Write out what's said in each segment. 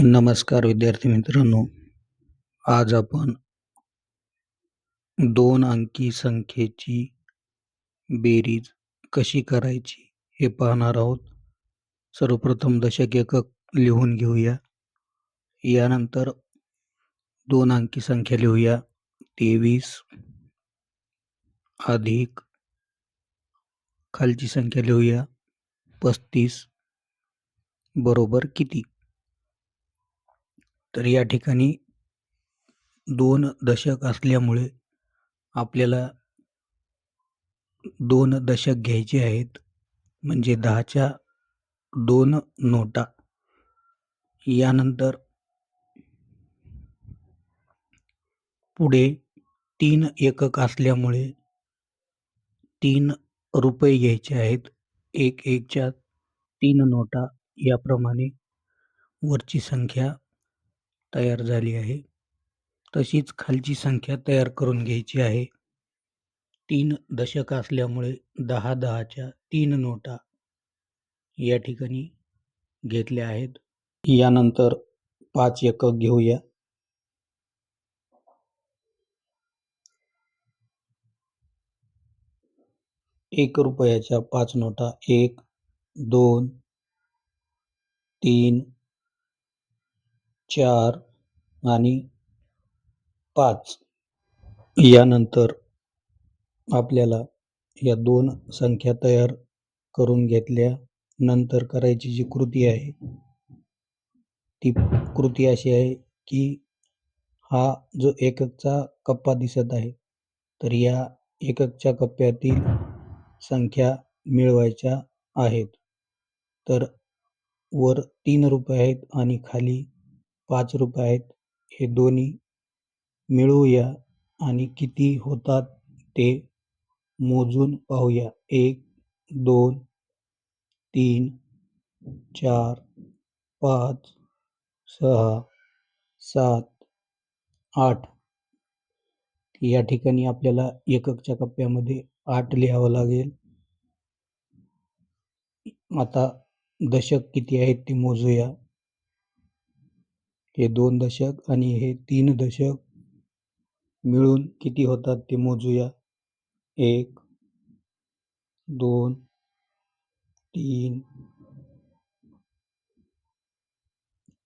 नमस्कार विद्यार्थी मित्रांनो. आज आपण दोन अंकी संख्येची बेरीज कशी करायची हे पाहणार आहोत. सर्वप्रथम दशक एकक लिहून घेऊया. यानंतर दोन अंकी संख्या लिहूया. तेवीस अधिक खालची संख्या लिहूया. पस्तीस बरोबर किती? तर या ठिकाणी दोन दशक असल्यामुळे आपल्याला दोन दशक घ्यायचे आहेत. म्हणजे दहाच्या दोन नोटा. यानंतर पुढे तीन एकक असल्यामुळे तीन रुपये घ्यायचे आहेत. एक एकच्या तीन नोटा याप्रमाणे वरची संख्या तयार झाली आहे. तशीच खालची संख्या तयार करून घ्यायची आहे. तीन दशक असल्यामुळे दहा दहाच्या तीन नोटा या ठिकाणी घेतल्या आहेत. यानंतर पाच एकक घेऊया. एक रुपयाच्या पाच नोटा एक दोन तीन चार आणि पाच. यानंतर आपल्याला या दोन संख्या तयार करून घेतल्या. नंतर करायची जी कृती आहे ती कृती अशी आहे की हा जो एककचा कप्पा दिसत आहे तर या एककच्या कप्प्यातील संख्या मिळवायच्या आहेत. तर वर तीन रुपये आहेत आणि खाली पाच रुपये आहेत. हे दोन्ही मिळवूया आणि किती होतात ते मोजून पाहूया. एक दोन तीन चार पाच सहा सात आठ. या ठिकाणी आपल्याला एककच्या कप्प्यामध्ये आठ लिहावं लागेल. आता दशक किती आहेत ते मोजूया. हे दोन दशक आणि हे तीन दशक मिळून किती होतात ते मोजूया. एक दोन तीन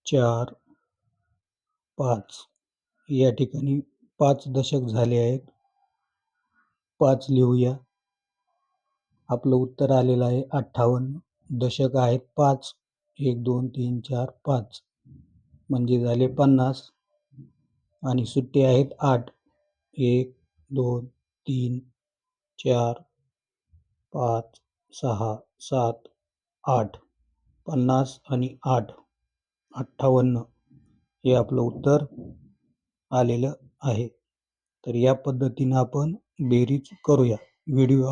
चार पाच. या ठिकाणी पाच दशक झाले आहेत. पाच लिहूया. आपलं उत्तर आलेलं आहे अठ्ठावन्न. दशक आहेत पाच. एक दोन तीन चार पाच. म्हणजे झाले पन्नास आणि सुट्टे आहेत आठ. एक दोन तीन चार पाच सहा सात आठ. पन्नास आणि आठ. अठ्ठावन्न. हे आपलं उत्तर आलेलं आहे. तर या पद्धतीनं आपण बेरीज करूया. व्हिडिओ